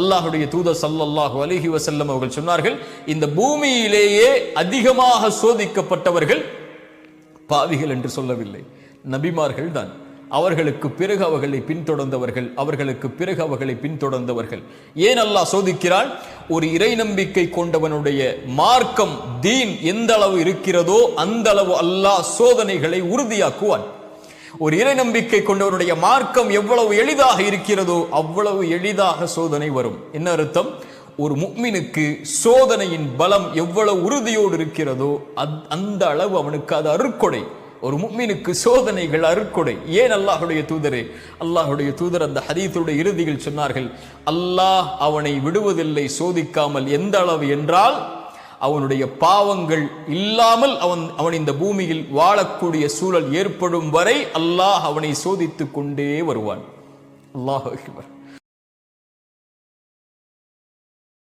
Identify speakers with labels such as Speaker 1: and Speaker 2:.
Speaker 1: அல்லாஹுடைய தூத சல்லாஹு அலிஹி வசல்லம் அவர்கள் சொன்னார்கள் இந்த பூமியிலேயே அதிகமாக சோதிக்கப்பட்டவர்கள் பாவிகள் என்று சொல்லவில்லை. நபிமார்கள் தான் அவர்களுக்கு பிறகு அவர்களை பின்தொடர்ந்தவர்கள் அவர்களுக்கு பிறகு அவர்களை பின்தொடர்ந்தவர்கள். ஏன் அல்லாஹ் சோதிக்கிறான்? ஒரு இறை நம்பிக்கை கொண்டவனுடைய மார்க்கம் தீன் எந்த அளவு இருக்கிறதோ அந்த அளவு அல்லாஹ் சோதனைகளை உறுதியாக்குவான். ஒரு இறை நம்பிக்கை கொண்டவனுடைய மார்க்கம் எவ்வளவு எளிதாக இருக்கிறதோ அவ்வளவு எளிதாக சோதனை வரும். என்ன அர்த்தம்? ஒரு முக்மினுக்கு சோதனையின் பலம் எவ்வளவு உறுதியோடு இருக்கிறதோ அத்- அந்த அளவு அவனுக்கு அது அருட்கொடை. ஒரு முக்மினுக்கு சோதனைகள் அருட்கொடை. ஏன் அல்லாஹுடைய தூதரே? அல்லாஹுடைய தூதர் அந்த ஹதீத்துடைய இறுதியில் சொன்னார்கள் அல்லாஹ் அவனை விடுவதில்லை சோதிக்காமல் எந்த அளவு என்றால் அவனுடைய பாவங்கள் இல்லாமல் அவன் அவன் இந்த பூமியில் வாழக்கூடிய சூழல் ஏற்படும் வரை அல்லாஹ் அவனை சோதித்துக் கொண்டே வருவான். அல்லாஹ்